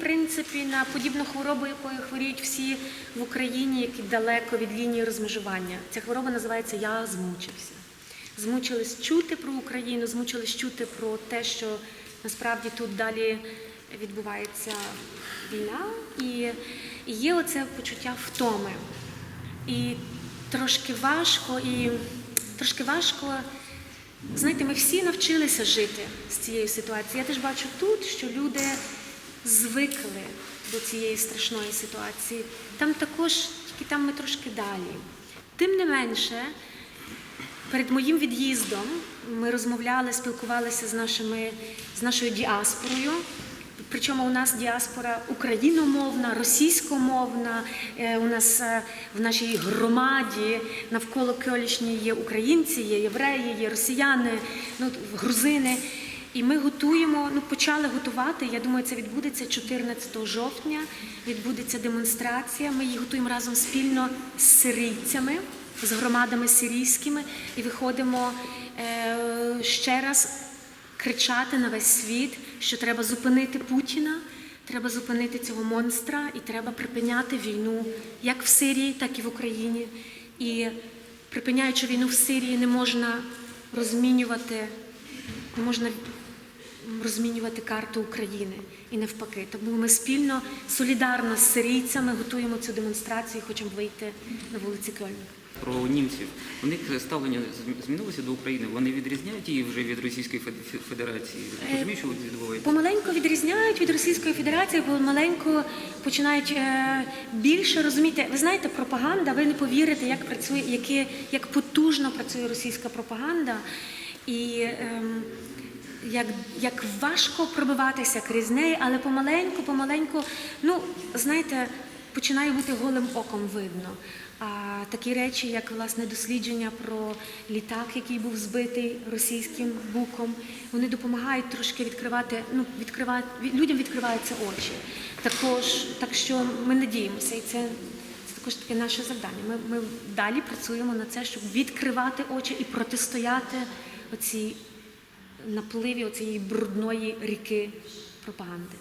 принципі, на подібну хворобу, якою хворіють всі в Україні, які далеко від лінії розмежування. Ця хвороба називається Я змучився. Змучились чути про Україну, змучились чути про те, що насправді тут далі відбувається війна, і є оце почуття втоми. І трошки важко, і трошки важко. Знаєте, ми всі навчилися жити з цією ситуацією. Я теж бачу тут, що люди звикли до цієї страшної ситуації. Там також, тільки там ми трошки далі. Тим не менше, перед моїм від'їздом ми розмовляли, спілкувалися з, нашими, з нашою діаспорою. Причому у нас діаспора україномовна, російськомовна. Е, У нас е, в нашій громаді навколо колишньої є українці, є євреї, є росіяни, ну, грузини. І ми готуємо, ну почали готувати. Я думаю, це відбудеться 14 жовтня. Відбудеться демонстрація. Ми її готуємо разом спільно з сирійцями, з громадами сирійськими, і виходимо е, ще раз кричати на весь світ, що треба зупинити Путіна, треба зупинити цього монстра і треба припиняти війну як в Сирії, так і в Україні. І припиняючи війну в Сирії, не можна розмінювати, не можна розмінювати карту України і навпаки. Тому ми спільно, солідарно з сирійцями готуємо цю демонстрацію і хочемо вийти на вулиці Кельна. Про німців. У них ставлення змінилося до України. Вони відрізняють її вже від Російської Федерації. Розумієш, що відбувається? Помаленьку відрізняють від Російської Федерації, помаленьку починають е, більше розуміти. Ви знаєте, пропаганда, ви не повірите, як працює, які, як потужно працює російська пропаганда, і ем, як, як важко пробиватися крізь неї, але помаленьку, помаленьку, ну знаєте, починає бути голим оком видно. А такі речі, як власне дослідження про літак, який був збитий російським буком, вони допомагають трошки відкривати, ну відкривати людям відкриваються очі. Також так що ми надіємося, і це, також таке наше завдання. Ми, ми далі працюємо на це, щоб відкривати очі і протистояти оцій напливі оцієї брудної ріки пропаганди.